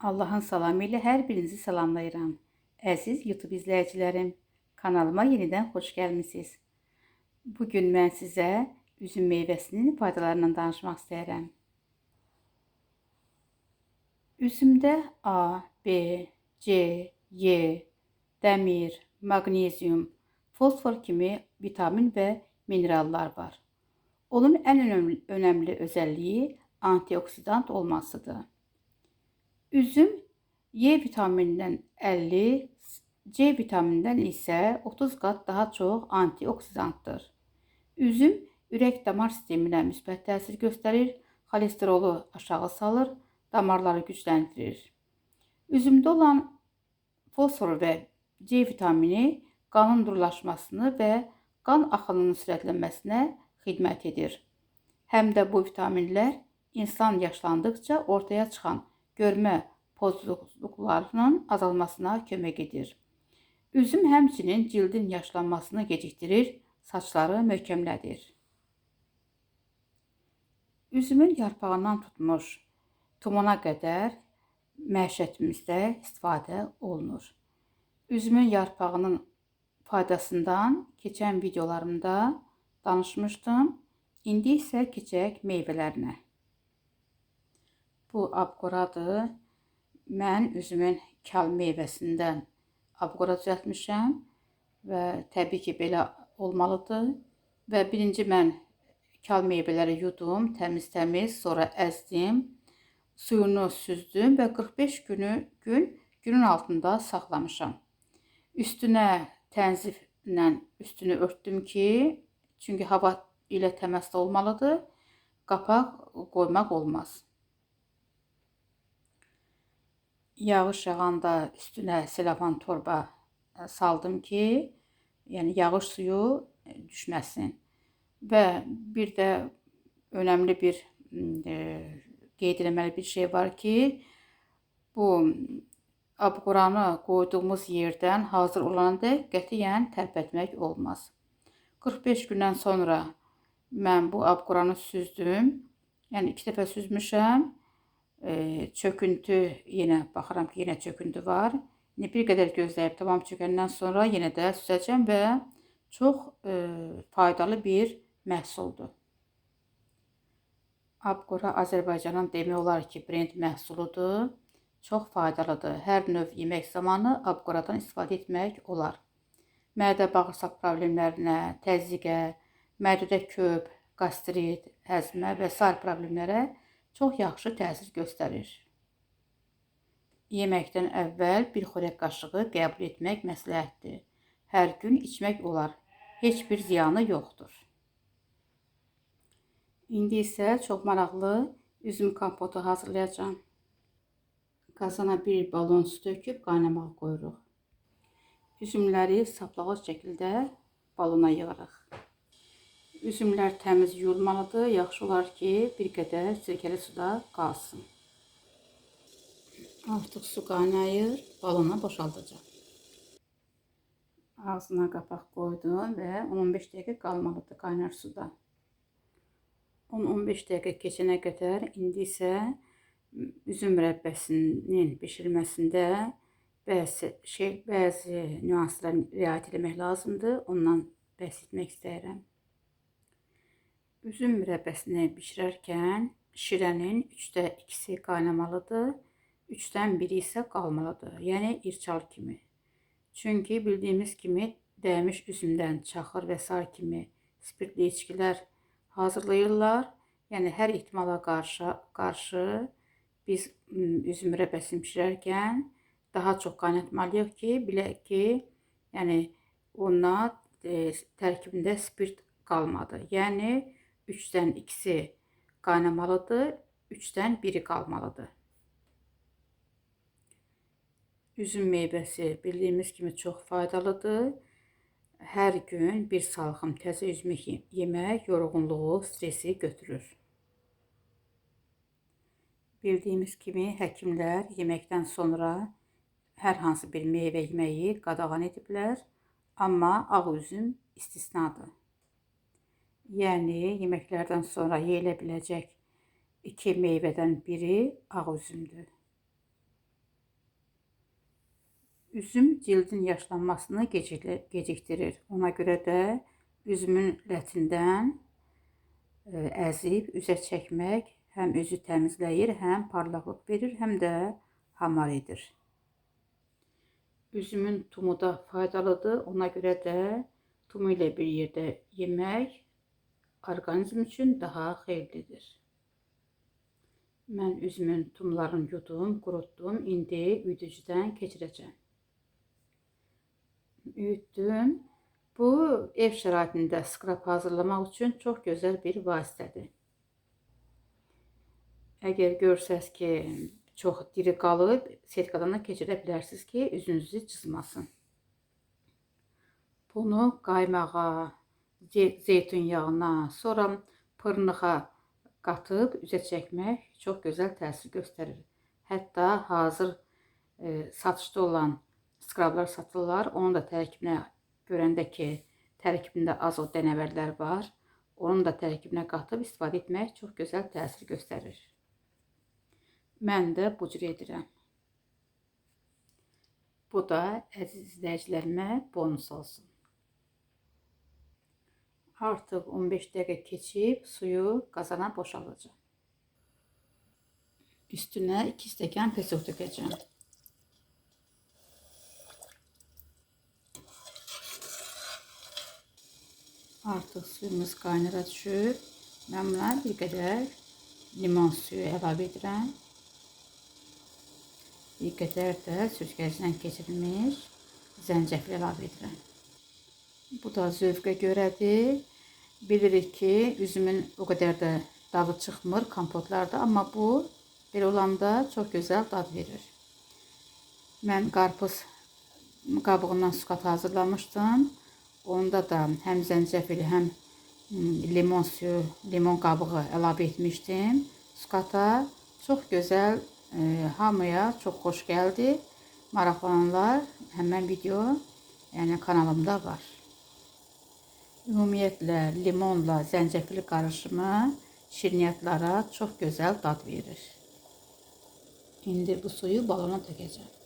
Allahın salamı ilə hər birinizi salamlayıram. Əziz YouTube izləyicilərim, kanalıma yenidən xoş gəlmisiniz. Bu gün mən sizə üzüm meyvəsinin faydalarından danışmaq istəyirəm. Üzümdə A, B, C, Y, dəmir, maqnezium, fosfor kimi vitamin və minerallar var. Onun ən önəmli, önəmli özəlliyi antioksidant olmasıdır. Üzüm Y vitaminindən 50, C vitaminindən isə 30 qat daha çox antioksidantdır. Üzüm ürək damar sisteminə müsbət təsir göstərir, xolesterolu aşağı salır, damarları gücləndirir. Üzümdə olan fosfor və C vitamini qanın durlaşmasını və qan axınının sürətlənməsinə xidmət edir. Həm də bu vitaminlər insan yaşlandıkça ortaya çıxan görmə pozukluqlarının azalmasına kömək edir. Üzüm həmçinin cildin yaşlanmasını gecikdirir, saçları möhkəmlədir. Üzümün yarpağından tutmuş tumuna qədər məişətimizdə istifadə olunur. Üzümün yarpağının faydasından keçən videolarımda danışmışdım. İndi isə keçək meyvələrinə. Bu abqoradır. Mən üzümün kal meyvəsindən abqora düzəltmişəm və təbii ki, belə olmalıdır. Və birinci mən kal meyvələri yudum, təmiz-təmiz, sonra əzdim, suyunu süzdüm və 45 günü gün günün altında saxlamışam. Üstünə tənziflə üstünü örtdüm ki, çünki hava ilə təmasda olmalıdır. Qapaq qoymaq olmaz. Yağış yağanda üstünə selofan torba e, saldım ki, yəni yağış suyu e, düşməsin. Və bir də önəmli bir e, bir şey var ki, bu abquranı qoyduğumuz yerdən hazır olana qətiyyən tərpətmək olmaz. 45 gündən sonra mən bu abquranı süzdüm. Yəni 2 dəfə süzmüşəm e, çöküntü yenə baxıram ki, yenə çöküntü var. İndi bir qədər gözləyib tamam çökəndən sonra yenə də süzəcəm və çox e, faydalı bir məhsuldur. Abqora Azərbaycanın demək olar ki, brend məhsuludur. Çox faydalıdır. Hər növ yemək zamanı abqoradan istifadə etmək olar. Mədə bağırsaq problemlərinə, təzyiqə, mədədə köp, qastrit, həzmə və sair problemlərə çox yaxşı təsir göstərir. Yeməkdən əvvəl bir xörək qaşığı qəbul etmək məsləhətdir. Hər gün içmək olar. Heç bir ziyanı yoxdur. İndi isə çox maraqlı üzüm kompotu hazırlayacağam. Qazana bir balon su töküb qaynamağa qoyuruq. Üzümləri saplağız şəkildə balona yığırıq. Üzümlər təmiz yuyulmalıdır. Yaxşı olar ki, bir qədər sirkəli suda qalsın. Artıq su qaynayır, balona boşaldacağım. Ağzına qapaq qoydum və 10-15 dəqiqə qalmalıdır qaynar suda. 10-15 dəqiqə keçənə qədər indi isə üzüm mürəbbəsinin bişirilməsində bəzi şey, bəzi nüanslara riayət etmək lazımdır. Ondan bəhs etmək istəyirəm. Üzüm mürəbbəsini bişirərkən şirənin 3də 2-si qaynamalıdır, 3-dən 1-i isə qalmalıdır. Yəni irçal kimi. Çünki bildiyimiz kimi dəymiş üzümdən çaxır və sair kimi spirtli içkilər hazırlayırlar. Yəni hər ehtimala qarşı qarşı biz üzüm mürəbbəsini bişirərkən daha çox qaynatmalıyıq ki, bilək ki, yəni ona e, tərkibində spirt qalmadı. Yəni 3'ten 2'si qaynamalıdır, 3'ten 1'i qalmalıdır. Üzüm meyvəsi bildiyimiz kimi çox faydalıdır. Hər gün bir salxım təzə üzümü yemək yorğunluğu, stresi götürür. Bildiyimiz kimi həkimlər yeməkdən sonra hər hansı bir meyvə yeməyi qadağan ediblər, amma ağ üzüm istisnadır. Yəni yeməklərdən sonra yeyilə biləcək iki meyvədən biri ağ üzümdür. Üzüm cildin yaşlanmasını gecikdirir. Ona görə də üzümün lətindən e, əzib üzə çəkmək həm üzü təmizləyir, həm parlaqlıq verir, həm də hamar edir. Üzümün tumu da faydalıdır. Ona görə də tumu ilə bir yerdə yemək orqanizm üçün daha xeyirlidir. Mən üzümün tumlarını yudum, qurutdum. İndi üyüdücüdən keçirəcəm. Üyütdüm. Bu ev şəraitində skrab hazırlamaq üçün çox gözəl bir vasitədir. Əgər görsəz ki, çox diri qalıb, setkadan da keçirə bilərsiniz ki, üzünüzü cızmasın. Bunu qaymağa, ze- zeytun yağına, sonra pırnığa qatıb üzə çəkmək çox gözəl təsir göstərir. Hətta hazır e, satışda olan skrablar satırlar. Onun da tərkibinə görəndə ki, tərkibində az o dənəvərlər var. Onun da tərkibinə qatıb istifadə etmək çox gözəl təsir göstərir. Mən də bu cür edirəm. Bu da əziz izləyicilərimə bonus olsun. Artıq 15 dəqiqə keçib suyu qazana boşalacağım. Üstünə 2 stəkan pesok tökəcəm. Artıq suyumuz qaynara düşür. Mən buna bir qədər limon suyu əlavə edirəm. Bir qədər də süzgəcdən keçirilmiş zəncəfil əlavə edirəm. Bu da zövqə görədir. Bilirik ki, üzümün o qədər də dadı çıxmır kompotlarda, amma bu belə olanda çox gözəl dad verir. Mən qarpız qabığından skat hazırlamışdım. Onda da həm zəncəfil, həm mm, limon suyu, limon qabığı əlavə etmişdim. Skata çox gözəl, e, hamıya çox xoş gəldi. Maraqlananlar həmən video yəni kanalımda var. Ümumiyyətlə limonla zəncəfil qarışımı şirniyyatlara çox gözəl dad verir. İndi bu suyu balona tökəcəm.